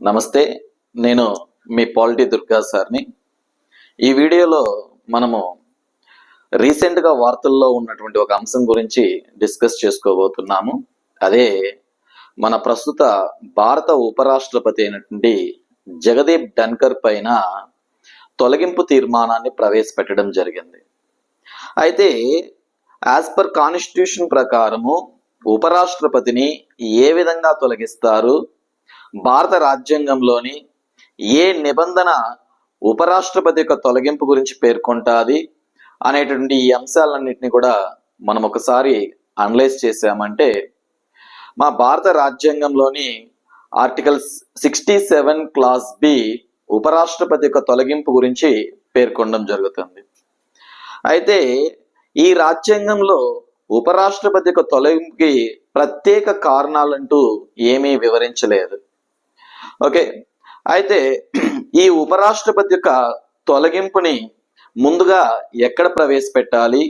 నమస్తే నేను మీ పాలిటీ దుర్గా సార్ని. ఈ వీడియోలో మనము రీసెంట్గా వార్తల్లో ఉన్నటువంటి ఒక అంశం గురించి డిస్కస్ చేసుకోబోతున్నాము. అదే మన ప్రస్తుత భారత ఉపరాష్ట్రపతి అయినటువంటి జగదీప్ ధన్కర్ పైన తొలగింపు తీర్మానాన్ని ప్రవేశపెట్టడం జరిగింది. అయితే యాజ్ పర్ కాన్స్టిట్యూషన్ ప్రకారము ఉపరాష్ట్రపతిని ఏ విధంగా తొలగిస్తారు? భారత రాజ్యాంగంలోని ఏ నిబంధన ఉపరాష్ట్రపతి యొక్క తొలగింపు గురించి పేర్కొంటాది అనేటువంటి ఈ అంశాలన్నింటినీ కూడా మనం ఒకసారి అనలైజ్ చేసామంటే మా భారత రాజ్యాంగంలోని article sixty seven clause B ఉపరాష్ట్రపతి యొక్క తొలగింపు గురించి పేర్కొనడం జరుగుతుంది. అయితే ఈ రాజ్యాంగంలో ఉపరాష్ట్రపతి యొక్క తొలగింపుకి ప్రత్యేక కారణాలంటూ ఏమీ వివరించలేదు. ఓకే. అయితే ఈ ఉపరాష్ట్రపతి యొక్క తొలగింపుని ముందుగా ఎక్కడ ప్రవేశపెట్టాలి?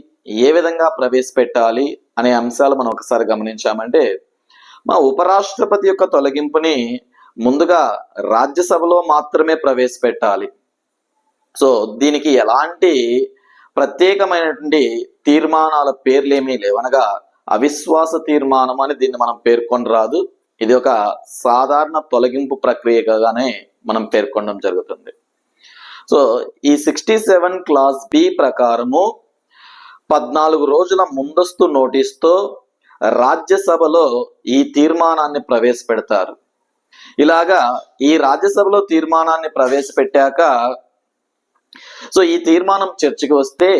ఏ విధంగా ప్రవేశపెట్టాలి? అనే అంశాలు మనం ఒకసారి గమనించామంటే మా ఉపరాష్ట్రపతి యొక్క తొలగింపుని ముందుగా రాజ్యసభలో మాత్రమే ప్రవేశపెట్టాలి. సో దీనికి ఎలాంటి ప్రత్యేకమైనటువంటి తీర్మానాల పేర్లేమీ లేవు అనగా అవిశ్వాస తీర్మానం అని దీన్ని మనం పేర్కొని రాదు ఇది ఒక సాధారణ తొలగింపు ప్రక్రియగానే మనం పేర్కొనడం జరుగుతుంది. సో ఈ సిక్స్టీ సెవెన్ క్లాస్ బి ప్రకారము పద్నాలుగు రోజుల ముందస్తు నోటీస్తో రాజ్యసభలో ఈ తీర్మానాన్ని ప్రవేశపెడతారు. ఇలాగా ఈ రాజ్యసభలో తీర్మానాన్ని ప్రవేశపెట్టాక సో ఈ తీర్మానం చర్చకి వస్తే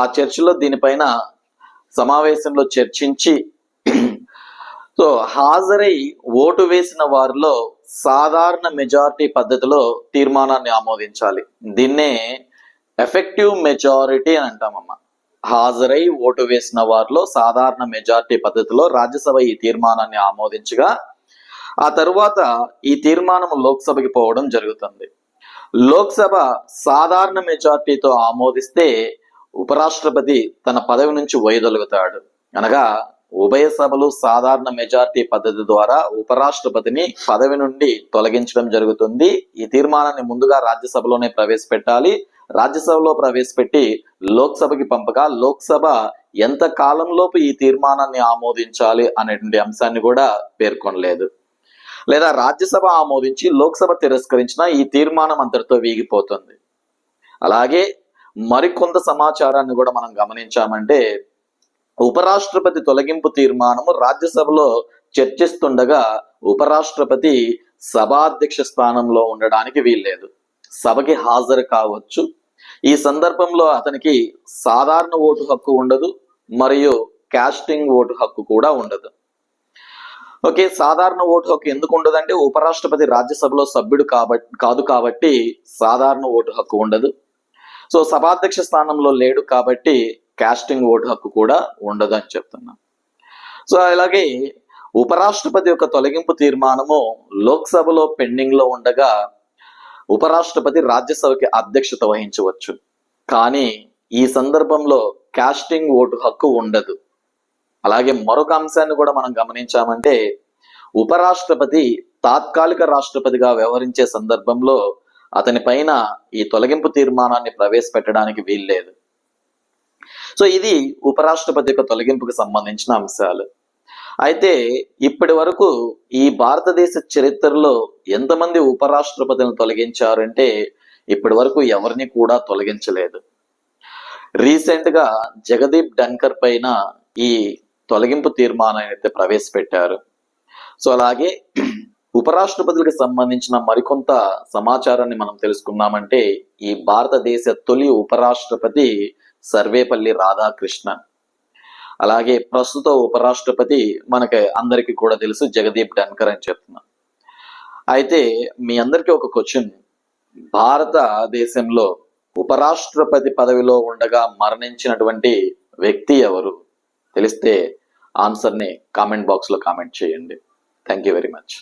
ఆ చర్చలో దీనిపైన సమావేశంలో చర్చించి సో హాజరై ఓటు వేసిన వారిలో సాధారణ మెజారిటీ పద్ధతిలో తీర్మానాన్ని ఆమోదించాలి. దీన్నే ఎఫెక్టివ్ మెజారిటీ అని అంటామమ్మ. హాజరై ఓటు వేసిన వారిలో సాధారణ మెజారిటీ పద్ధతిలో రాజ్యసభ ఈ తీర్మానాన్ని ఆమోదించగా ఆ తరువాత ఈ తీర్మానం లోక్సభకి పోవడం జరుగుతుంది. లోక్సభ సాధారణ మెజార్టీతో ఆమోదిస్తే ఉపరాష్ట్రపతి తన పదవి నుంచి వైదొలుగుతాడు అనగా ఉభయ సభలు సాధారణ మెజార్టీ పద్ధతి ద్వారా ఉపరాష్ట్రపతిని పదవి నుండి తొలగించడం జరుగుతుంది. ఈ తీర్మానాన్ని ముందుగా రాజ్యసభలోనే ప్రవేశపెట్టాలి. రాజ్యసభలో ప్రవేశపెట్టి లోక్సభకి పంపగా లోక్సభ ఎంత కాలంలోపు ఈ తీర్మానాన్ని ఆమోదించాలి అనేటువంటి అంశాన్ని కూడా పేర్కొనలేదు. లేదా రాజ్యసభ ఆమోదించి లోక్సభ తిరస్కరించిన ఈ తీర్మానం అంతటితో వీగిపోతుంది. అలాగే మరికొంత సమాచారాన్ని కూడా మనం గమనించామంటే ఉపరాష్ట్రపతి తొలగింపు తీర్మానము రాజ్యసభలో చర్చిస్తుండగా ఉపరాష్ట్రపతి సభాధ్యక్ష స్థానంలో ఉండడానికి వీల్లేదు. సభకి హాజరు కావచ్చు. ఈ సందర్భంలో అతనికి సాధారణ ఓటు హక్కు ఉండదు మరియు కాస్టింగ్ ఓటు హక్కు కూడా ఉండదు. ఓకే సాధారణ ఓటు హక్కు ఎందుకు ఉండదంటే ఉపరాష్ట్రపతి రాజ్యసభలో సభ్యుడు కాబట్టి కాదు కాబట్టి సాధారణ ఓటు హక్కు ఉండదు. సో సభాధ్యక్ష స్థానంలో లేడు కాబట్టి కాస్టింగ్ ఓటు హక్కు కూడా ఉండదు అని చెప్తున్నా. సో అలాగే ఉపరాష్ట్రపతి యొక్క తొలగింపు తీర్మానము లోక్సభలో పెండింగ్లో ఉండగా ఉపరాష్ట్రపతి రాజ్యసభకి అధ్యక్షత వహించవచ్చు. కానీ ఈ సందర్భంలో కాస్టింగ్ ఓటు హక్కు ఉండదు. అలాగే మరొక అంశాన్ని కూడా మనం గమనించామంటే ఉపరాష్ట్రపతి తాత్కాలిక రాష్ట్రపతిగా వ్యవహరించే సందర్భంలో అతని పైన ఈ తొలగింపు తీర్మానాన్ని ప్రవేశపెట్టడానికి వీల్లేదు. సో ఇది ఉపరాష్ట్రపతి యొక్క తొలగింపుకు సంబంధించిన అంశాలు. అయితే ఇప్పటి వరకు ఈ భారతదేశ చరిత్రలో ఎంతమంది ఉపరాష్ట్రపతిని తొలగించారంటే ఇప్పటి వరకు ఎవరిని కూడా తొలగించలేదు. రీసెంట్గా జగదీప్ డంకర్ పైన ఈ తొలగింపు తీర్మానాన్ని అయితే ప్రవేశపెట్టారు. సో అలాగే ఉపరాష్ట్రపతులకు సంబంధించిన మరికొంత సమాచారాన్ని మనం తెలుసుకున్నామంటే ఈ భారతదేశ తొలి ఉపరాష్ట్రపతి సర్వేపల్లి రాధాకృష్ణ. అలాగే ప్రస్తుత ఉపరాష్ట్రపతి మనకి అందరికీ కూడా తెలుసు జగదీప్ ధన్కర్ అని చెప్తున్నా. అయితే మీ అందరికీ ఒక క్వశ్చన్ భారతదేశంలో ఉపరాష్ట్రపతి పదవిలో ఉండగా మరణించినటువంటి వ్యక్తి ఎవరు? తెలిస్తే ఆన్సర్ని కామెంట్ బాక్స్లో కామెంట్ చేయండి. Thank you very much